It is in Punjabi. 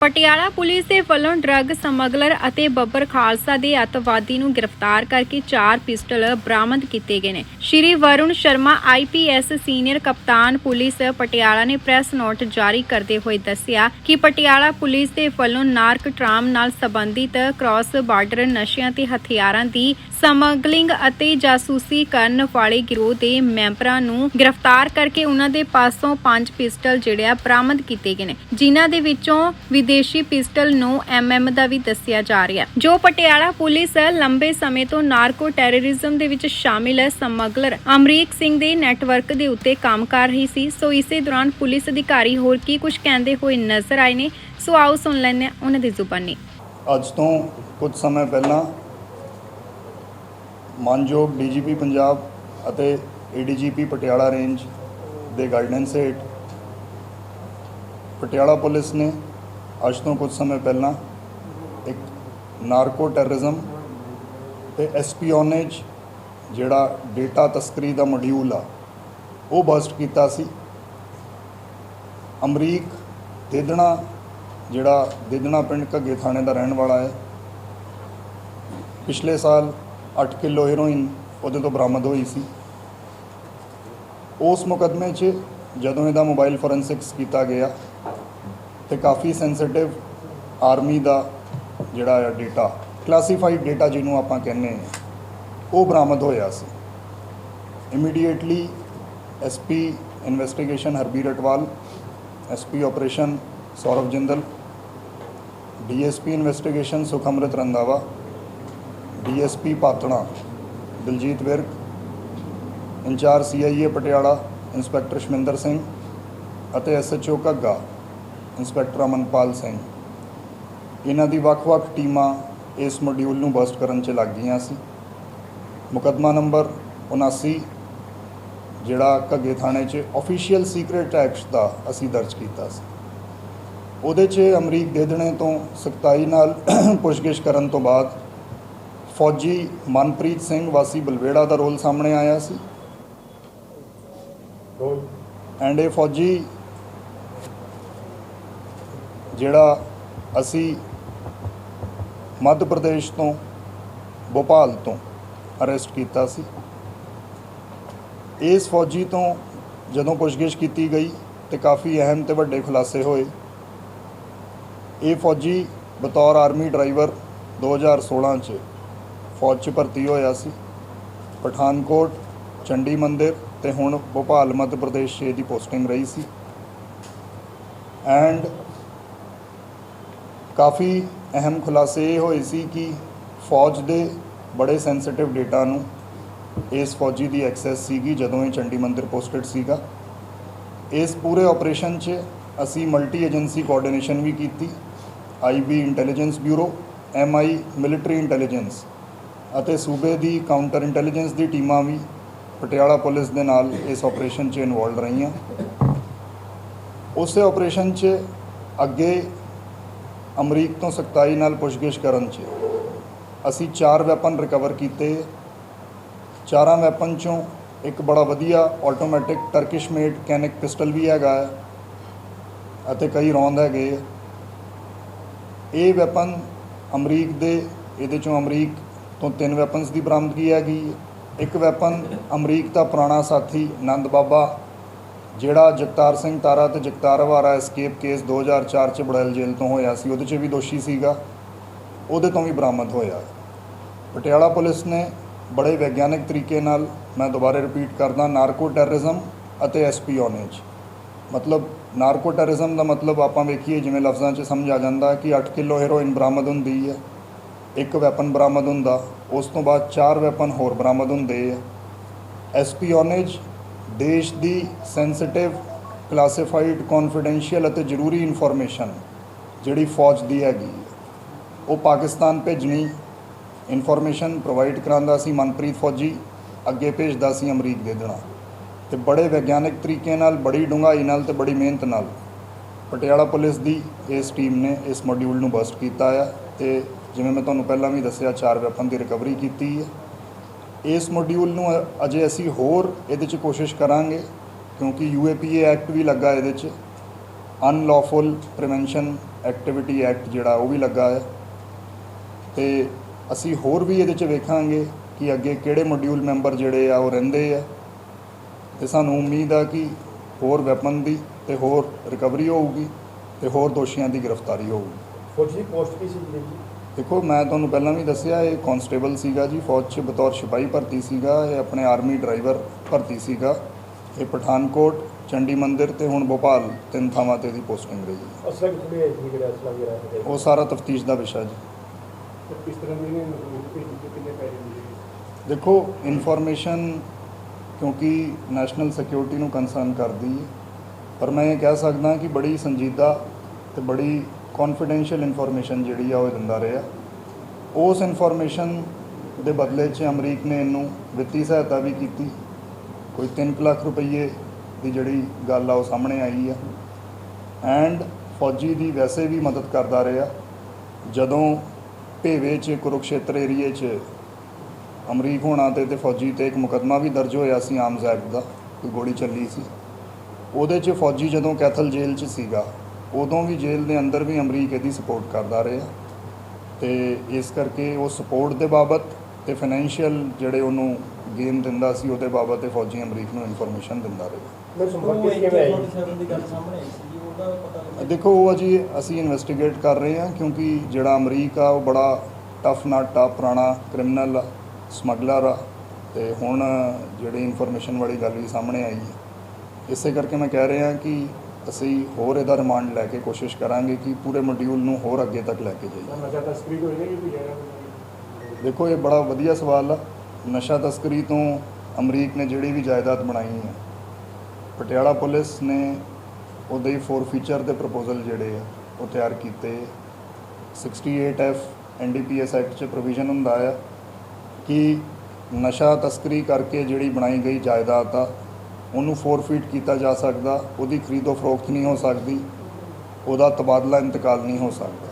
ਪਟਿਆਲਾ ਪੁਲਿਸ ਦੇ ਵੱਲੋਂ ਡਰੱਗ ਸਮਗਲਰ ਅਤੇ ਬੱਬਰ ਖਾਲਸਾ ਦੇ ਅੱਤਵਾਦੀ ਨੂੰ ਗ੍ਰਿਫਤਾਰ ਕਰਕੇ ਚਾਰ ਪਿਸਟਲ ਬਰਾਮਦ ਕੀਤੇ ਗਏ ਨੇ। ਸ਼੍ਰੀ ਵਰੁਣ ਸ਼ਰਮਾ ਆਈਪੀਐਸ ਸੀਨੀਅਰ ਕਪਤਾਨ ਪੁਲਿਸ ਪਟਿਆਲਾ ਨੇ ਪ੍ਰੈਸ ਨੋਟ ਜਾਰੀ ਕਰਦੇ ਹੋਏ ਦੱਸਿਆ ਕਿ ਪਟਿਆਲਾ ਪੁਲਿਸ ਦੇ ਵੱਲੋਂ ਨਾਰਕ ਟ੍ਰਾਮ ਨਾਲ ਸੰਬੰਧਿਤ ਕ੍ਰਾਸ ਬਾਰਡਰ ਨਸ਼ਿਆਂ ਤੇ ਹਥਿਆਰਾਂ ਦੀ ਸਮਗਲਿੰਗ ਅਤੇ ਜਾਸੂਸੀ ਕਰਨ ਵਾਲੇ ਗਿਰੋਹ ਦੇ ਮੈਂਬਰਾਂ ਨੂੰ ਗ੍ਰਿਫਤਾਰ ਕਰਕੇ ਉਹਨਾਂ ਦੇ ਪਾਸੋਂ ਪੰਜ ਪਿਸਟਲ ਜਿਹੜੇ ਆ ਬਰਾਮਦ ਕੀਤੇ ਗਏ ਨੇ। ਜਿਨ੍ਹਾਂ ਦੇ ਵਿੱਚੋਂ ਵਿਦੇਸ਼ੀ ਪਿਸਟਲ 9 ਐਮਐਮ ਦਾ ਵੀ ਦੱਸਿਆ ਜਾ ਰਿਹਾ ਜੋ ਪਟਿਆਲਾ ਪੁਲਿਸ ਲੰਬੇ ਸਮੇਂ ਤੋਂ ਨਾਰਕੋ ਟੈਰਰਿਜ਼ਮ ਦੇ ਵਿੱਚ ਸ਼ਾਮਿਲ ਸਮਗਲਰ ਅਮਰੀਕ ਸਿੰਘ ਦੇ ਨੈਟਵਰਕ ਦੇ ਉੱਤੇ ਕੰਮ ਕਰ ਰਹੀ ਸੀ। ਸੋ ਇਸੇ ਦੌਰਾਨ ਪੁਲਿਸ ਅਧਿਕਾਰੀ ਹੋਰ ਕੀ ਕੁਝ ਕਹਿੰਦੇ ਹੋਏ ਨਜ਼ਰ ਆਏ ਨੇ। ਸੋ ਆਓ ਸੁਣ ਲੈਂਦੇ ਹਾਂ ਉਹਨਾਂ ਦੀ ਜ਼ੁਬਾਨੀ। ਅੱਜ ਤੋਂ ਕੁਝ ਸਮੇਂ ਪਹਿਲਾਂ ਮਾਨਯੋਗ ਡੀਜੀਪੀ ਪੰਜਾਬ ਅਤੇ ਏਡੀਜੀਪੀ ਪਟਿਆਲਾ ਰੇਂਜ ਦੇ ਗਾਈਡੈਂਸ ਹੇਠ ਪਟਿਆਲਾ ਪੁਲਿਸ ਨੇ ਅੱਜ ਤੋਂ ਕੁਝ ਸਮੇਂ ਪਹਿਲਾਂ ਇੱਕ ਨਾਰਕੋ ਟੈਰਰਿਜ਼ਮ ਤੇ ਐਸਪੀਓਨੇਜ ਜਿਹੜਾ ਡੇਟਾ ਤਸਕਰੀ ਦਾ ਮੋਡਿਊਲ ਆ, ਉਹ ਬਸਟ ਕੀਤਾ ਸੀ। ਅਮਰੀਕ ਦੇਦਣਾ ਜਿਹੜਾ ਦੇਦਣਾ ਪਿੰਡ ਘੱਗੇ ਥਾਣੇ ਦਾ ਰਹਿਣ ਵਾਲਾ ਹੈ, ਪਿਛਲੇ ਸਾਲ 8 ਕਿਲੋ ਹੀਰੋਇਨ ਉਹਦੇ ਤੋਂ ਬਰਾਮਦ ਹੋਈ ਸੀ। ਉਸ ਮੁਕਦਮੇ 'ਚ ਜਦੋਂ ਇਹਦਾ ਮੋਬਾਈਲ ਫੋਰੈਂਸਿਕਸ ਕੀਤਾ ਗਿਆ ਤੇ ਕਾਫੀ ਸੈਂਸਿਟਿਵ ਆਰਮੀ ਦਾ ਜਿਹੜਾ ਹੈ ਡੇਟਾ ਕਲਾਸੀਫਾਈਡ ਡੇਟਾ ਜਿਹਨੂੰ ਆਪਾਂ ਕਹਿੰਦੇ ਹਾਂ, ਉਹ ਬਰਾਮਦ ਹੋਇਆ ਸੀ। Immediately SP investigation Harbir Atwal SP operation Saurav Jindal DSP investigation Sukhmrit Randhawa DSP Patran Diljit Virk, incharge CIA Patiala, inspector Shaminder Singh ਅਤੇ ਐਸਐਚਓ ਘੱਗਾ, ਇੰਸਪੈਕਟਰ ਅਮਨਪਾਲ ਸਿੰਘ। ਇਹਨਾਂ ਦੀ ਵੱਖ-ਵੱਖ ਟੀਮਾਂ ਇਸ ਮੋਡਿਊਲ ਨੂੰ ਬਸਟ ਕਰਨ 'ਚ ਲੱਗ ਗਈਆਂ ਸੀ। ਮੁਕੱਦਮਾ ਨੰਬਰ 79 ਜਿਹੜਾ ਘੱਗੇ ਥਾਣੇ 'ਚ ਅਫੀਸ਼ੀਅਲ ਸੀਕ੍ਰੀਟ ਐਕਟ ਦਾ ਅਸੀਂ ਦਰਜ ਕੀਤਾ ਸੀ। ਉਹਦੇ 'ਚ ਅਮਰੀਕ ਦੇਦਣੇ ਤੋਂ ਸਖਤਾਈ ਨਾਲ ਪੁੱਛਗਿੱਛ ਕਰਨ ਤੋਂ ਬਾਅਦ ਫੌਜੀ ਮਨਪ੍ਰੀਤ ਸਿੰਘ ਵਾਸੀ ਬਲਵੇੜਾ ਦਾ ਰੋਲ ਸਾਹਮਣੇ ਆਇਆ ਸੀ। ਐਂਡ ਇਹ ਫੌਜੀ ਜਿਹੜਾ ਅਸੀਂ ਮੱਧ ਪ੍ਰਦੇਸ਼ ਤੋਂ ਭੋਪਾਲ ਤੋਂ ਅਰੈਸਟ ਕੀਤਾ ਸੀ। ਇਸ ਫੌਜੀ ਤੋਂ ਜਦੋਂ ਪੁੱਛਗਿੱਛ ਕੀਤੀ ਗਈ ਤੇ ਕਾਫੀ ਅਹਿਮ ਤੇ ਵੱਡੇ ਖੁਲਾਸੇ ਹੋਏ। ਇਹ ਫੌਜੀ ਬਤੌਰ ਆਰਮੀ ਡਰਾਈਵਰ 2016 ਚ ਫੌਜ 'ਚ ਭਰਤੀ ਹੋਇਆ ਸੀ। ਪਠਾਨਕੋਟ, ਚੰਡੀ ਮੰਦਿਰ ਤੇ ਹੁਣ ਭੋਪਾਲ ਮੱਧ ਪ੍ਰਦੇਸ਼ 'ਚ ਇਹਦੀ ਪੋਸਟਿੰਗ ਰਹੀ ਸੀ। ਐਂਡ ਕਾਫੀ ਅਹਿਮ ਖੁਲਾਸੇ ਇਹ ਹੋਏ ਸੀ ਕਿ ਫੌਜ ਦੇ ਬੜੇ ਸੈਂਸਿਟਿਵ ਡੇਟਾ ਨੂੰ ਇਸ ਫੌਜੀ ਦੀ ਐਕਸੈਸ ਸੀਗੀ ਜਦੋਂ ਇਹ ਚੰਡੀ ਮੰਦਿਰ ਪੋਸਟਡ ਸੀਗਾ। ਇਸ ਪੂਰੇ ਆਪਰੇਸ਼ਨ 'ਚ ਅਸੀਂ ਮਲਟੀ ਏਜੰਸੀ ਕੋਆਰਡੀਨੇਸ਼ਨ ਵੀ ਕੀਤੀ। IB intelligence bureau MI military intelligence. ਅਤੇ ਸੂਬੇ ਦੀ ਕਾਊਂਟਰ ਇੰਟੈਲੀਜੈਂਸ ਦੀ ਟੀਮਾਂ ਵੀ ਪਟਿਆਲਾ ਪੁਲਿਸ ਦੇ ਨਾਲ ਇਸ ਆਪਰੇਸ਼ਨ 'ਚ ਇਨਵੋਲਡ ਰਹੀਆਂ। ਉਸੇ ਆਪਰੇਸ਼ਨ 'ਚ ਅੱਗੇ ਅਮਰੀਕ ਤੋਂ ਸਖਤਾਈ ਨਾਲ ਪੁੱਛਗਿੱਛ ਕਰਨ 'ਚ ਅਸੀਂ ਚਾਰ ਵੈਪਨ ਰਿਕਵਰ ਕੀਤੇ। ਚਾਰਾਂ ਵੈਪਨ 'ਚੋਂ ਇੱਕ ਬੜਾ ਵਧੀਆ automatic Turkish made Canik pistol ਵੀ ਹੈਗਾ ਅਤੇ ਕਈ ਰੌਂਦ ਹੈਗੇ ਇਹ ਵੈਪਨ ਅਮਰੀਕ ਦੇ, ਇਹਦੇ ਚੋਂ ਅਮਰੀਕ ਤੋਂ ਤਿੰਨ ਵੈਪਨਸ ਦੀ ਬਰਾਮਦਗੀ ਹੈਗੀ। ਹੈ। ਇੱਕ ਵੈਪਨ ਅਮਰੀਕ ਦਾ ਪੁਰਾਣਾ ਸਾਥੀ ਆਨੰਦ ਬਾਬਾ, ਜਿਹੜਾ ਜਗਤਾਰ ਸਿੰਘ ਤਾਰਾ ਤੇ ਜਗਤਾਰ ਹਵਾਰਾ ਐਸਕੇਪ ਕੇਸ 2004 ਚ ਬੜੈਲ ਜੇਲ੍ਹ ਤੋਂ ਹੋਇਆ ਸੀ। ਉਹਦੇ 'ਚ ਵੀ ਦੋਸ਼ੀ ਸੀਗਾ। ਉਹਦੇ ਤੋਂ ਵੀ ਬਰਾਮਦ ਹੋਇਆ। ਪਟਿਆਲਾ ਪੁਲਿਸ ਨੇ ਬੜੇ ਵਿਗਿਆਨਕ ਤਰੀਕੇ ਨਾਲ, ਮੈਂ ਦੁਬਾਰਾ ਰਿਪੀਟ ਕਰਦਾ ਨਾਰਕੋ ਟੈਰਰਿਜ਼ਮ ਅਤੇ ਐਸਪੀਓਨੇਜ ਮਤਲਬ ਨਾਰਕੋ ਟੈਰਰਿਜ਼ਮ ਦਾ ਮਤਲਬ ਆਪਾਂ ਵੇਖੀਏ, ਜਿਵੇਂ ਲਫ਼ਜ਼ਾਂ 'ਚ ਸਮਝ ਆ ਜਾਂਦਾ ਕਿ 8 ਕਿਲੋ ਹੈਰੋਇਨ ਬਰਾਮਦ ਹੁੰਦੀ ਹੈ। ਇੱਕ ਵੈਪਨ ਬਰਾਮਦ ਹੁੰਦਾ, ਉਸ ਤੋਂ ਬਾਅਦ ਚਾਰ ਵੈਪਨ ਹੋਰ ਬਰਾਮਦ ਹੁੰਦੇ ਆ। ਐਸਪੀਓਨੇਜ ਦੇਸ਼ ਦੀ ਸੈਂਸਿਟਿਵ ਕਲਾਸੀਫਾਈਡ ਕੌਨਫੀਡੈਂਸ਼ੀਅਲ ਅਤੇ ਜ਼ਰੂਰੀ ਇਨਫੋਰਮੇਸ਼ਨ ਜਿਹੜੀ ਫੌਜ ਦੀ ਹੈਗੀ ਉਹ ਪਾਕਿਸਤਾਨ ਭੇਜਣੀ ਇਨਫੋਰਮੇਸ਼ਨ ਪ੍ਰੋਵਾਈਡ ਕਰਾਉਂਦਾ ਸੀ ਮਨਪ੍ਰੀਤ ਫੌਜੀ, ਅੱਗੇ ਭੇਜਦਾ ਸੀ ਅਮਰੀਕ ਦੇ ਦੇਣਾ ਤੇ ਬੜੇ ਵਿਗਿਆਨਕ ਤਰੀਕੇ ਨਾਲ, ਬੜੀ ਡੂੰਘਾਈ ਨਾਲ ਤੇ ਬੜੀ ਮਿਹਨਤ ਨਾਲ ਪਟਿਆਲਾ ਪੁਲਿਸ ਦੀ ਇਸ ਟੀਮ ਨੇ ਇਸ ਮੋਡਿਊਲ ਨੂੰ ਬਸਟ ਕੀਤਾ ਆ ਤੇ ਜਿਵੇਂ ਮੈਂ ਤੁਹਾਨੂੰ ਪਹਿਲਾਂ ਵੀ ਦੱਸਿਆ, ਚਾਰ ਵੈਪਨ ਦੀ ਰਿਕਵਰੀ ਕੀਤੀ ਹੈ। ਇਸ ਮੋਡਿਊਲ ਨੂੰ ਅਜੇ ਅਸੀਂ ਹੋਰ ਇਹਦੇ 'ਚ ਕੋਸ਼ਿਸ਼ ਕਰਾਂਗੇ, ਕਿਉਂਕਿ ਯੂਏਪੀਏ ਐਕਟ ਵੀ ਲੱਗਾ ਇਹਦੇ 'ਚ। ਅਨਲੌਫੁਲ ਪ੍ਰੀਵੈਂਸ਼ਨ ਐਕਟੀਵਿਟੀ ਐਕਟ ਜਿਹੜਾ ਉਹ ਵੀ ਲੱਗਾ ਹੈ। ਤੇ ਅਸੀਂ ਹੋਰ ਵੀ ਇਹਦੇ 'ਚ ਵੇਖਾਂਗੇ ਕਿ ਅੱਗੇ ਕਿਹੜੇ ਮੋਡਿਊਲ ਮੈਂਬਰ ਜਿਹੜੇ ਆ ਉਹ ਰਹਿੰਦੇ ਆ। ਤੇ ਸਾਨੂੰ ਉਮੀਦ ਆ ਕਿ ਹੋਰ ਵੈਪਨ ਦੀ ਤੇ ਹੋਰ ਰਿਕਵਰੀ ਹੋਊਗੀ ਤੇ ਹੋਰ ਦੋਸ਼ੀਆਂ ਦੀ ਗ੍ਰਿਫਤਾਰੀ ਹੋਊਗੀ। ਫੌਜੀ, ਪੋਸਟ ਕੀ ਸੀ ਜੀ? ਦੇਖੋ ਮੈਂ ਤੁਹਾਨੂੰ ਪਹਿਲਾਂ ਵੀ ਦੱਸਿਆ ਇਹ ਕਾਂਸਟੇਬਲ ਸੀਗਾ ਜੀ ਫੌਜ 'ਚ ਬਤੌਰ ਸਿਪਾਹੀ ਭਰਤੀ ਸੀਗਾ ਇਹ ਆਪਣੇ ਆਰਮੀ ਡਰਾਈਵਰ ਭਰਤੀ ਸੀਗਾ। ਇਹ ਪਠਾਨਕੋਟ ਚੰਡੀ ਮੰਦਿਰ ਤੇ ਹੁਣ ਭੋਪਾਲ ਤਿੰਨ ਥਾਵਾਂ ਤੇ ਦੀ ਪੋਸਟਿੰਗ ਰਹੀ ਹੈ ਅਸਲਾ ਅਸਲਾ ਵਗੈਰਾ ਉਹ ਸਾਰਾ ਤਫਤੀਸ਼ ਦਾ ਵਿਸ਼ਾ ਜੀ। ਕਿਸ ਤਰ੍ਹਾਂ ਦੇ ਨੇ ਕਿੰਨੇ ਪੈਸੇ ਮਿਲੇ? ਦੇਖੋ ਇਨਫੋਰਮੇਸ਼ਨ ਕਿਉਂਕਿ ਨੈਸ਼ਨਲ ਸਿਕਿਉਰਿਟੀ ਨੂੰ ਕੰਸਰਨ ਕਰਦੀ ਹੈ ਪਰ ਮੈਂ ਇਹ ਕਹਿ ਸਕਦਾ ਕਿ ਬੜੀ ਸੰਜੀਦਾ ਤੇ ਬੜੀ ਕੌਨਫੀਡੈਂਸ਼ੀਅਲ ਇਨਫੋਰਮੇਸ਼ਨ ਜਿਹੜੀ ਆ ਉਹ ਦਿੰਦਾ ਰਿਹਾ ਉਸ ਇਨਫੋਰਮੇਸ਼ਨ ਦੇ ਬਦਲੇ 'ਚ ਅਮਰੀਕ ਨੇ ਇਹਨੂੰ ਵਿੱਤੀ ਸਹਾਇਤਾ ਵੀ ਕੀਤੀ। ਕੋਈ 3 ਲੱਖ ਰੁਪਏ ਦੀ ਜਿਹੜੀ ਗੱਲ ਆ ਉਹ ਸਾਹਮਣੇ ਆਈ ਆ। ਐਂਡ ਫੌਜੀ ਦੀ ਵੈਸੇ ਵੀ ਮਦਦ ਕਰਦਾ ਰਿਹਾ। ਜਦੋਂ ਭੇਵੇ 'ਚ, ਕੁਰੂਕਸ਼ੇਤਰ ਏਰੀਏ 'ਚ ਅਮਰੀਕ ਹੋਣਾ ਤੇ ਤੇ ਫੌਜੀ ਤੇ ਇੱਕ ਮੁਕੱਦਮਾ ਵੀ ਦਰਜ ਹੋਇਆ ਸੀ ਆਮ ਐਕਟ ਦਾ, ਕੋਈ ਗੋਲੀ ਚੱਲੀ ਸੀ। ਉਹਦੇ 'ਚ ਫੌਜੀ ਜਦੋਂ ਕੈਥਲ ਜੇਲ੍ਹ 'ਚ ਸੀਗਾ ਉਦੋਂ ਵੀ ਜੇਲ੍ਹ ਦੇ ਅੰਦਰ ਵੀ ਅਮਰੀਕ ਇਹਦੀ ਸਪੋਰਟ ਕਰਦਾ ਰਿਹਾ ਤੇ ਇਸ ਕਰਕੇ ਉਹ ਸਪੋਰਟ ਦੇ ਬਾਬਤ ਤੇ ਫਾਈਨੈਂਸ਼ੀਅਲ ਜਿਹੜੇ ਉਹਨੂੰ ਗੇਮ ਦਿੰਦਾ ਸੀ ਉਹਦੇ ਬਾਬਤ ਤੇ ਫੌਜੀ ਅਮਰੀਕ ਨੂੰ ਇਨਫੋਰਮੇਸ਼ਨ ਦਿੰਦਾ ਰਿਹਾ। ਮੈਂ ਸੰਪਰਕ ਕਿਵੇਂ ਆਈ? ਜੀ ਦੇਖੋ ਉਹ ਅਜੀ ਅਸੀਂ ਇਨਵੈਸਟੀਗੇਟ ਕਰ ਰਹੇ ਹਾਂ ਕਿਉਂਕਿ ਜਿਹੜਾ ਅਮਰੀਕ ਆ ਉਹ ਬੜਾ ਟਫ ਨਾ ਟਫ ਪੁਰਾਣਾ ਕ੍ਰਿਮੀਨਲ ਆ ਸਮਗਲਰ ਆ ਤੇ ਹੁਣ ਜਿਹੜੀ ਇਨਫੋਰਮੇਸ਼ਨ ਵਾਲੀ ਗੱਲ ਵੀ ਸਾਹਮਣੇ ਆਈ ਹੈ। ਇਸੇ ਕਰਕੇ ਮੈਂ ਕਹਿ ਰਿਹਾ ਕਿ ਅਸੀਂ ਹੋਰ ਇਹਦਾ ਰਿਮਾਂਡ ਲੈ ਕੇ ਕੋਸ਼ਿਸ਼ ਕਰਾਂਗੇ ਕਿ ਪੂਰੇ ਮੋਡਿਊਲ ਨੂੰ ਹੋਰ ਅੱਗੇ ਤੱਕ ਲੈ ਕੇ ਜਾਈਏ। ਨਸ਼ਾ ਤਸਕਰੀ ਕੋਈ ਨਹੀਂ ਕੋਈ ਹੈ ਦੇਖੋ ਇਹ ਬੜਾ ਵਧੀਆ ਸਵਾਲ ਆ। ਨਸ਼ਾ ਤਸਕਰੀ ਤੋਂ ਅਮਰੀਕ ਨੇ ਜਿਹੜੀ ਵੀ ਜਾਇਦਾਦ ਬਣਾਈ ਹੈ ਪਟਿਆਲਾ ਪੁਲਿਸ ਨੇ ਉਹਦੇ ਫੋਰ ਫੀਚਰ ਦੇ ਪ੍ਰਪੋਜ਼ਲ ਜਿਹੜੇ ਆ ਉਹ ਤਿਆਰ ਕੀਤੇ। 68 ਐਫ ਐਨਡੀਪੀਐਸ ਐਕਟ 'ਚ ਪ੍ਰੋਵੀਜ਼ਨ ਹੁੰਦਾ ਆ ਕਿ ਨਸ਼ਾ ਤਸਕਰੀ ਕਰਕੇ ਜਿਹੜੀ ਬਣਾਈ ਗਈ ਜਾਇਦਾਦ ਆ ਉਹਨੂੰ ਫੋਰਫੀਟ ਕੀਤਾ ਜਾ ਸਕਦਾ, ਉਹਦੀ ਖਰੀਦੋ ਫਰੋਖਤ ਨਹੀਂ ਹੋ ਸਕਦੀ, ਉਹਦਾ ਤਬਾਦਲਾ ਇੰਤਕਾਲ ਨਹੀਂ ਹੋ ਸਕਦਾ।